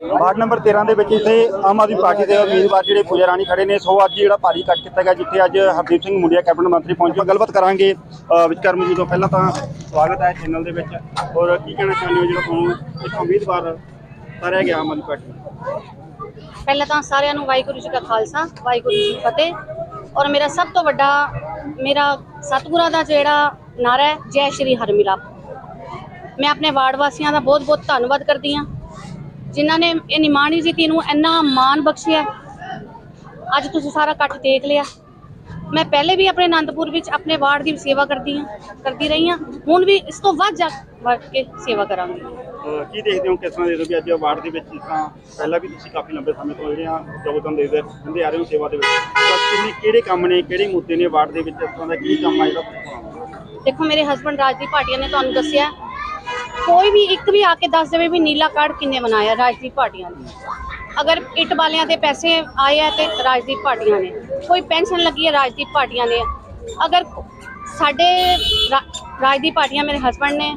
Ward number 13 ਦੇ ਵਿੱਚ ਇੱਥੇ ਆਮ ਆਦਮੀ ਪਾਰਟੀ ਦੇ ਉਮੀਦਵਾਰ ਜਿਹੜੇ ਪੂਜਾ ਰਾਣੀ ਖੜੇ ਨੇ ਸੋ ਅੱਜ ਜਿਹੜਾ ਭਾਰੀ ਕੱਟ ਕੀਤਾ ਗਿਆ ਜਿੱਥੇ ਅੱਜ ਹਰਦੀਪ ਸਿੰਘ ਮੁੰਡਿਆ ਕੈਬਨਿਟ ਮੰਤਰੀ ਪਹੁੰਚੇ। ਗੱਲਬਾਤ ਕਰਾਂਗੇ ਅ, ਜੀ ਤੋਂ ਪਹਿਲਾਂ ਤਾਂ ਸਵਾਗਤ ਹੈ ਚੈਨਲ ਦੇ ਵਿੱਚ। ਔਰ ਕੀ ਕਹਿਣਾ ਚਾਹੁੰਦੇ ਹੋ ਜਿਹੜਾ ਤੁਹਾਨੂੰ ਇੱਕ ਉਮੀਦਵਾਰ ਤਾਰਿਆ ਗਿਆ ਆਮ ਆਦਮੀ ਪਾਰਟੀ ਪਹਿਲਾਂ ਤਾਂ ਸਾਰਿਆਂ ਨੂੰ ਵਾਹਿਗੁਰੂ ਜੀ ਕਾ ਖਾਲਸਾ ਵਾਹਿਗੁਰੂ ਜੀ ਕੀ ਫਤਿਹ। ਔਰ ਮੇਰਾ ਸਭ ਤੋਂ ਵੱਡਾ ਮੇਰਾ ਸਤਿਗੁਰਾਂ ਦਾ ਜਿਹੜਾ ਨਾਰਾ ਹੈ ਜੈ ਸ਼੍ਰੀ ਹਰਮਿਲਾਪ ਮੈਂ ਆਪਣੇ ਵਾਰਡ ਵਾਸੀਆਂ ਦਾ ਬਹੁਤ ਬਹੁਤ ਧੰਨਵਾਦ ਕਰਦੀ ਹਾਂ। ਜਿਨ੍ਹਾਂ ਨੇ ਇਹ ਨਿਮਾਣੀ ਜੀ ਨੂੰ ਇੰਨਾ ਮਾਣ ਬਖਸ਼ਿਆ ਅੱਜ ਤੁਸੀਂ ਸਾਰਾ ਇਕੱਠ ਦੇਖ ਲਿਆ। ਮੈਂ ਪਹਿਲੇ ਵੀ ਆਪਣੇ ਆਨੰਦਪੁਰ ਵਿੱਚ ਆਪਣੇ ਵਾਰਡ ਦੀ ਸੇਵਾ ਕਰਦੀ ਹਾਂ ਕਰਦੀ ਰਹੀ ਹਾਂ। ਹੁਣ ਵੀ ਇਸ ਤੋਂ ਵੱਧ ਜਾ ਵੱਧ ਕੇ ਸੇਵਾ ਕਰਾਂਗੀ। ਕੀ ਦੇਖਦੇ ਹੋ ਕਿਸ ਤਰ੍ਹਾਂ ਦੇ ਦੋ ਵੀ ਅੱਜ ਵਾਰਡ ਦੇ ਵਿੱਚ ਜਿਸ ਤਰ੍ਹਾਂ ਪਹਿਲਾਂ ਵੀ ਤੁਸੀਂ ਕਾਫੀ ਲੰਬੇ ਸਮੇਂ ਤੋਂ ਜਿਹੜੇ ਆ ਯੋਗਦਾਨ ਦੇ ਦੇ ਦਿੰਦੇ ਆ ਰਹੇ ਹੋ ਸੇਵਾ ਦੇ ਵਿੱਚ ਤਾਂ ਕਿੰਨੇ ਕਿਹੜੇ ਕੰਮ ਨੇ ਕਿਹੜੇ ਮੁੱਦੇ ਨੇ ਵਾਰਡ ਦੇ ਵਿੱਚ ਇਸ ਤਰ੍ਹਾਂ ਦਾ ਕੀ ਕੰਮ ਆ ਜਿਹੜਾ ਤੁਸੀਂ? ਦੇਖੋ ਮੇਰੇ ਹਸਬੰਡ ਰਾਜਦੀਪ ਭਾਟੀਆ ਨੇ ਤੁਹਾਨੂੰ ਦੱਸਿਆ ਕੋਈ ਵੀ ਇੱਕ ਵੀ ਆ ਕੇ ਦੱਸ ਦੇਵੇ ਵੀ ਨੀਲਾ ਕਾਰਡ ਕਿੰਨੇ ਬਣਾਇਆ ਰਾਜਨੀਤਿਕ ਪਾਰਟੀਆਂ ਨੇ। ਅਗਰ ਇੱਟ ਵਾਲਿਆਂ ਦੇ ਪੈਸੇ ਆਏ ਆ ਤੇ ਰਾਜਦੀਪ ਪਾਰਟੀਆਂ ਨੇ। ਕੋਈ ਪੈਨਸ਼ਨ ਲੱਗੀ ਹੈ ਰਾਜਦੀਪ ਪਾਰਟੀਆਂ ਨੇ। ਅਗਰ ਸਾਡੇ ਰਾ- ਰਾਜਦੀਪ ਭਾਟੀਆ ਮੇਰੇ ਹਸਬੰਡ ਨੇ।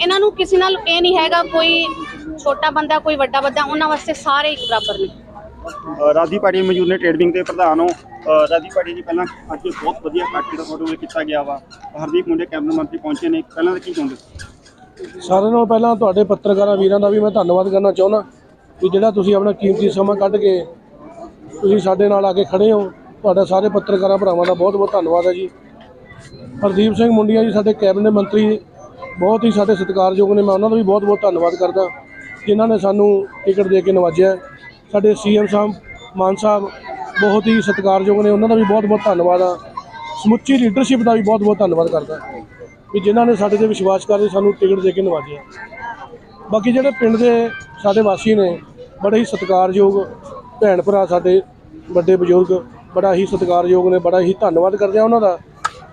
ਇਹਨਾਂ ਨੂੰ ਕਿਸੇ ਨਾਲ ਇਹ ਨਹੀਂ ਹੈਗਾ ਕੋਈ ਛੋਟਾ ਬੰਦਾ ਕੋਈ ਵੱਡਾ ਬੰਦਾ ਉਹਨਾਂ ਵਾਸਤੇ ਸਾਰੇ ਇੱਕ ਬਰਾਬਰ ਨੇ। ਅ, ਰਾਜੀ ਪਾੜੀ ਮੌਜੂਦ ਨੇ ਟ੍ਰੇਡ ਦੇ ਪ੍ਰਧਾਨ ਹੋ। ਰਾਜੀ ਪਾੜੀ ਜੀ ਪਹਿਲਾਂ ਅੱਜ ਬਹੁਤ ਵਧੀਆ ਕੱਟ ਦਾ ਫੋਟੋ ਕੀਤਾ ਗਿਆ ਵਾ। ਹਰਦੀਪ ਮੁੰਡੇ ਕੈਬਨਿਟ ਮੰਤਰੀ ਪਹੁੰਚੇ ਨੇ। ਪਹਿਲਾਂ ਤਾਂ ਕੀ ਕਹਿੰਦੇ ਸਾਰਿਆਂ ਨਾਲੋਂ ਪਹਿਲਾਂ ਤੁਹਾਡੇ ਪੱਤਰਕਾਰਾਂ ਵੀਰਾਂ ਦਾ ਵੀ ਮੈਂ ਧੰਨਵਾਦ ਕਰਨਾ ਚਾਹੁੰਦਾ ਕਿ ਜਿਹੜਾ ਤੁਸੀਂ ਆਪਣਾ ਕੀਮਤੀ ਸਮਾਂ ਕੱਢ ਕੇ ਤੁਸੀਂ ਸਾਡੇ ਨਾਲ ਆ ਕੇ ਖੜੇ ਹੋ, ਤੁਹਾਡਾ ਸਾਰੇ ਪੱਤਰਕਾਰਾਂ ਭਰਾਵਾਂ ਦਾ ਬਹੁਤ ਬਹੁਤ ਧੰਨਵਾਦ ਹੈ ਜੀ। ਹਰਦੀਪ ਸਿੰਘ ਮੁੰਡੀਆ ਜੀ ਸਾਡੇ ਕੈਬਨਿਟ ਮੰਤਰੀ, ਬਹੁਤ ਹੀ ਸਾਡੇ ਸਤਿਕਾਰਯੋਗ ਨੇ, ਮੈਂ ਉਹਨਾਂ ਦਾ ਵੀ ਬਹੁਤ ਬਹੁਤ ਧੰਨਵਾਦ ਕਰਦਾ, ਜਿਨ੍ਹਾਂ ਨੇ ਸਾਨੂੰ ਟਿਕਟ ਦੇ ਕੇ ਨਵਾਜਿਆ। ਸਾਡੇ ਸੀਐਮ ਸਾਹਿਬ, ਮਾਨ ਸਾਹਿਬ ਬਹੁਤ ਹੀ ਸਤਿਕਾਰਯੋਗ ਨੇ, ਉਹਨਾਂ ਦਾ ਵੀ ਬਹੁਤ ਬਹੁਤ ਧੰਨਵਾਦ ਆ। ਸਮੁੱਚੀ ਲੀਡਰਸ਼ਿਪ ਦਾ ਵੀ ਬਹੁਤ ਬਹੁਤ ਧੰਨਵਾਦ ਕਰਦਾ। ਵੀ ਜਿਨ੍ਹਾਂ ਨੇ ਸਾਡੇ ਤੇ ਵਿਸ਼ਵਾਸ ਕਰਕੇ ਸਾਨੂੰ ਟਿਕਟ ਦੇ ਕੇ ਨਵਾਜਿਆ ਬਾਕੀ ਜਿਹੜੇ ਪਿੰਡ ਦੇ ਸਾਡੇ ਵਾਸੀ ਨੇ ਬੜੇ ਹੀ ਸਤਿਕਾਰਯੋਗ ਭੈਣ ਭਰਾ ਸਾਡੇ ਵੱਡੇ ਬਜ਼ੁਰਗ ਬੜਾ ਹੀ ਸਤਿਕਾਰਯੋਗ ਨੇ ਬੜਾ ਹੀ ਧੰਨਵਾਦ ਕਰਦੇ ਆ ਉਹਨਾਂ ਦਾ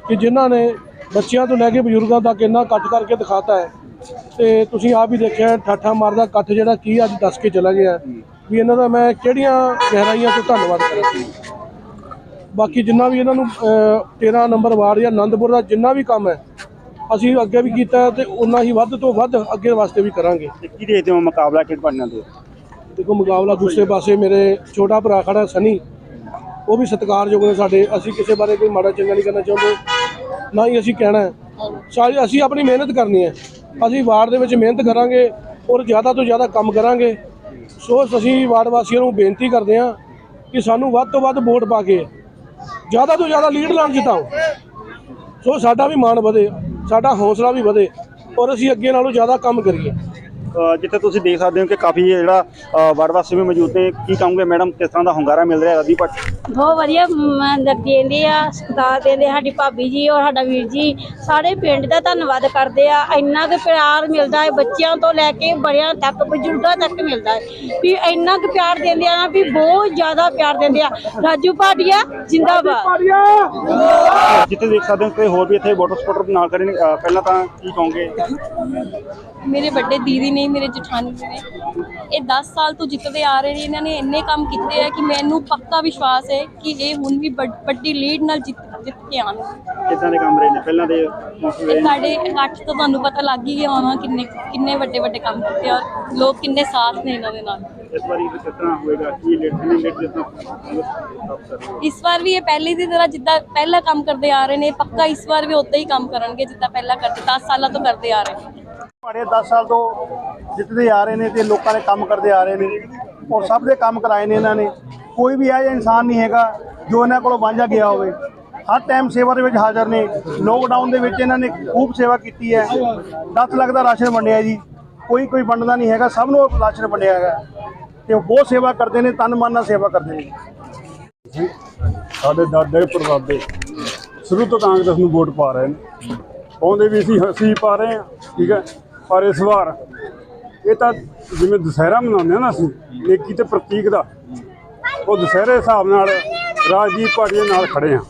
ਕਿ ਜਿਨ੍ਹਾਂ ਨੇ ਬੱਚਿਆਂ ਤੋਂ ਲੈ ਕੇ ਬਜ਼ੁਰਗਾਂ ਤੱਕ ਇੰਨਾ ਇਕੱਠ ਕਰਕੇ ਦਿਖਾਤਾ ਹੈ। ਤੇ ਤੁਸੀਂ ਆਪ ਹੀ ਦੇਖਿਆ ਠਾਠਾ ਮਾਰਦਾ ਇਕੱਠ ਜਿਹੜਾ ਕੀ ਅੱਜ ਦੱਸ ਕੇ ਚਲਾ ਗਿਆ। ਵੀ ਇਹਨਾਂ ਦਾ ਮੈਂ ਕਿਹੜੀਆਂ ਗਹਿਰਾਈਆਂ ਤੋਂ ਧੰਨਵਾਦ ਕਰਾਂ। ਬਾਕੀ ਜਿੰਨਾ ਵੀ ਇਹਨਾਂ ਨੂੰ ਅਹ, 13 ਨੰਬਰ ਵਾਰਡ ਜਾਂ ਆਨੰਦਪੁਰ ਦਾ ਜਿੰਨਾ ਵੀ ਕੰਮ ਹੈ ਅਸੀਂ ਅੱਗੇ ਵੀ ਕੀਤਾ ਤੇ ਉਨਾ ਹੀ ਵੱਧ ਤੋਂ ਵੱਧ ਅੱਗੇ ਵਾਸਤੇ ਵੀ ਕਰਾਂਗੇ। ਤੇ ਕੀ ਦੇਖਦੇ ਹੋ ਮੁਕਾਬਲਾ ਕਿਹੜੇ ਪਾਰਟੀਆਂ ਦੇ? ਦੇਖੋ ਮੁਕਾਬਲਾ ਦੂਸਰੇ ਪਾਸੇ ਮੇਰੇ ਛੋਟਾ ਭਰਾ ਖੜਾ ਸਨੀ ਉਹ ਵੀ ਸਤਿਕਾਰਯੋਗ ਨੇ ਸਾਡੇ। ਅਸੀਂ ਕਿਸੇ ਬਾਰੇ ਕੋਈ ਮਾੜਾ ਚੰਗਾ ਨਹੀਂ ਕਰਨਾ ਚਾਹੁੰਦੇ ਨਾ ਹੀ ਅਸੀਂ ਕਹਿਣਾ ਹੈ। ਸਾਰੀ ਅਸੀਂ ਆਪਣੀ ਮਿਹਨਤ ਕਰਨੀ ਹੈ। ਅਸੀਂ ਵਾਰਡ ਦੇ ਵਿੱਚ ਮਿਹਨਤ ਕਰਾਂਗੇ ਔਰ ਜ਼ਿਆਦਾ ਤੋਂ ਜ਼ਿਆਦਾ ਕੰਮ ਕਰਾਂਗੇ। ਸੋ ਅਸੀਂ ਵਾਰਡ ਵਾਸੀਆਂ ਨੂੰ ਬੇਨਤੀ ਕਰਦੇ ਹਾਂ ਕਿ ਸਾਨੂੰ ਵੱਧ ਤੋਂ ਵੱਧ ਵੋਟ ਪਾ ਕੇ ਜ਼ਿਆਦਾ ਤੋਂ ਜ਼ਿਆਦਾ ਲੀਡ ਨਾਲ ਜਿਤਾਓ। ਸੋ ਸਾਡਾ ਵੀ ਮਾਣ ਵਧੇ। ਸਾਡਾ ਹੌਸਲਾ ਵੀ ਵਧੇ ਔਰ ਅਸੀਂ ਅੱਗੇ ਨਾਲੋਂ ਜ਼ਿਆਦਾ ਕੰਮ ਕਰੀਏ। ਜਿੱਥੇ ਤੁਸੀਂ ਦੇਖ ਸਕਦੇ ਹੋ ਕਿ ਕਾਫੀ ਜਿਹੜਾ ਅ, ਵਾਰਡ ਵੀ ਮੌਜੂਦ ਨੇ। ਕੀ ਕਹੋਗੇ ਮੈਡਮ ਕਿਸ ਤਰ੍ਹਾਂ ਦਾ ਹੁੰਗਾਰਾ ਮਿਲ ਰਿਹਾ ਰਾਜੀ ਭੱਟ ਬਹੁਤ ਵਧੀਆ ਮੰਦਰ ਦੇਂਦੇ ਆ ਸਤਿਕਾਰ ਦੇਂਦੇ ਸਾਡੀ ਭਾਬੀ ਜੀ ਔਰ ਸਾਡਾ ਵੀਰ ਜੀ। ਸਾਰੇ ਪਿੰਡ ਦਾ ਧੰਨਵਾਦ ਕਰਦੇ ਆ। ਇੰਨਾ ਕੁ ਪਿਆਰ ਮਿਲਦਾ ਹੈ ਬੱਚਿਆਂ ਤੋਂ ਲੈ ਕੇ ਬੜਿਆਂ ਤੱਕ ਬਜ਼ੁਰਗਾਂ ਤੱਕ ਮਿਲਦਾ ਹੈ। ਵੀ ਇੰਨਾ ਕੁ ਪਿਆਰ ਦਿੰਦੇ ਆ ਨਾ ਵੀ ਬਹੁਤ ਜ਼ਿਆਦਾ ਪਿਆਰ ਦਿੰਦੇ ਆ। ਰਾਜੂ ਭਾਟੀਆ ਜਿੰਦਾਬਾਦ। ਜਿੱਥੇ ਦੇਖ ਸਕਦੇ ਹੋ ਕਿ ਹੋਰ ਵੀ ਇੱਥੇ ਵਾਟਰ ਸਪੋਰਟਰ ਨਾਲ ਅ, ਪਹਿਲਾਂ ਤਾਂ ਕੀ ਕਹੋਗੇ? ਮੇਰੇ ਵੱਡੇ ਦੀਦੀ ਨੇ ਮੇਰੇ ਜਠਾਣੀ ਨੇ। ਇਹ 10 ਸਾਲ ਤੋਂ ਜਿੱਤਦੇ ਆ ਰਹੇ ਨੇ। ਇਹਨਾਂ ਨੇ ਇੰਨੇ ਕੰਮ ਕੀਤੇ ਆ ਕਿ ਮੈਨੂੰ ਪੱਕਾ ਵਿਸ਼ਵਾਸ ਹੈ ਕਿ ਇਹ ਹੁਣ ਵੀ ਵੱਡ- ਲੀਡ ਨਾਲ ਜਿੱਤ ਜਿੱਤ ਕੇ ਆਉਣਗੇ ਕਿੱਦਾਂ ਦੇ ਕੰਮ ਰਹੇ ਨੇ? ਪਹਿਲਾਂ ਦੇ ਮੌਕੇ ਇਹ ਸਾਡੇ ਇਕੱਠ ਤੋਂ ਤੁਹਾਨੂੰ ਪਤਾ ਲੱਗ ਹੀ ਗਿਆ ਹੋਣਾ ਕਿੰਨੇ ਕਿੰਨੇ ਵੱਡੇ ਵੱਡੇ ਕੰਮ ਕੀਤੇ ਔਰ ਲੋਕ ਕਿੰਨੇ ਸਾਥ ਨੇ ਇਹਨਾਂ ਦੇ ਨਾਲ। ਇਸ ਵਾਰੀ ਵੀ ਤਰ੍ਹਾਂ ਹੋਏਗਾ? ਕੀ ਲੇਟ ਕਿੰਨੀ ਜਿਸ ਤਰ੍ਹਾਂ ਇਸ ਵਾਰ ਵੀ ਇਹ ਪਹਿਲੇ ਦੀ ਤਰ੍ਹਾਂ ਜਿੱਦਾਂ ਪਹਿਲਾਂ ਕੰਮ ਕਰਦੇ ਆ ਰਹੇ ਨੇ ਪੱਕਾ ਇਸ ਵਾਰ ਵੀ ਉਦਾਂ ਹੀ ਕੰਮ ਕਰਨਗੇ ਜਿੱਦਾਂ ਪਹਿਲਾਂ ਕਰਦੇ 10 ਸਾਲਾਂ ਤੋਂ ਕਰਦੇ ਆ ਰਹੇ ਨੇ। ਬੜੇ 10 ਸਾਲ ਤੋਂ ਜਿੱਤਦੇ ਆ ਰਹੇ ਨੇ ਤੇ ਲੋਕਾਂ ਦੇ ਕੰਮ ਕਰਦੇ ਆ ਰਹੇ ਨੇ ਔਰ ਸਭ ਦੇ ਕੰਮ ਕਰਾਏ ਨੇ ਇਹਨਾਂ ਨੇ। ਕੋਈ ਵੀ ਇਹੋ ਜਿਹਾ ਇਨਸਾਨ ਨਹੀਂ ਹੈਗਾ ਜੋ ਇਹਨਾਂ ਕੋਲੋਂ ਵਾਂਝਾ ਗਿਆ ਹੋਵੇ। ਹਰ ਟਾਈਮ ਸੇਵਾ ਦੇ ਵਿੱਚ ਹਾਜ਼ਰ ਨੇ। ਲੋਕਡਾਊਨ ਦੇ ਵਿੱਚ ਇਹਨਾਂ ਨੇ ਖੂਬ ਸੇਵਾ ਕੀਤੀ ਹੈ। 10 ਲੱਖ ਦਾ ਰਾਸ਼ਨ ਵੰਡਿਆ ਜੀ। ਕੋਈ ਕੋਈ ਵੰਡਦਾ ਨਹੀਂ ਹੈਗਾ। ਸਭ ਨੂੰ ਰਾਸ਼ਨ ਵੰਡਿਆ ਹੈਗਾ। ਤੇ ਉਹ ਬਹੁਤ ਸੇਵਾ ਕਰਦੇ ਨੇ, ਤਨ ਮਨ ਨਾਲ ਸੇਵਾ ਕਰਦੇ ਨੇ। ਸਾਡੇ ਦਾਦੇ ਪੜਦਾਦੇ ਸ਼ੁਰੂ ਤੋਂ ਕਾਂਗਰਸ ਨੂੰ ਵੋਟ ਪਾ ਰਹੇ ਨੇ। ਉਹਦੇ ਵੀ ਅਸੀਂ ਅਸੀਂ ਪਾ ਰਹੇ ਹਾਂ, ਠੀਕ ਹੈ? ਪਰ ਇਸ ਵਾਰ ਇਹ ਤਾਂ ਜਿਵੇਂ ਦੁਸਹਿਰਾ ਮਨਾਉਂਦੇ ਆ ਨਾ ਅਸੀਂ, ਨੇਕੀ ਤੇ ਪ੍ਰਤੀਕ ਦਾ ਉਹ ਦੁਸਹਿਰੇ ਹਿਸਾਬ ਨਾਲ ਰਾਜੀਵ ਪਾਰਟੀ ਨਾਲ ਖੜੇ ਹਾਂ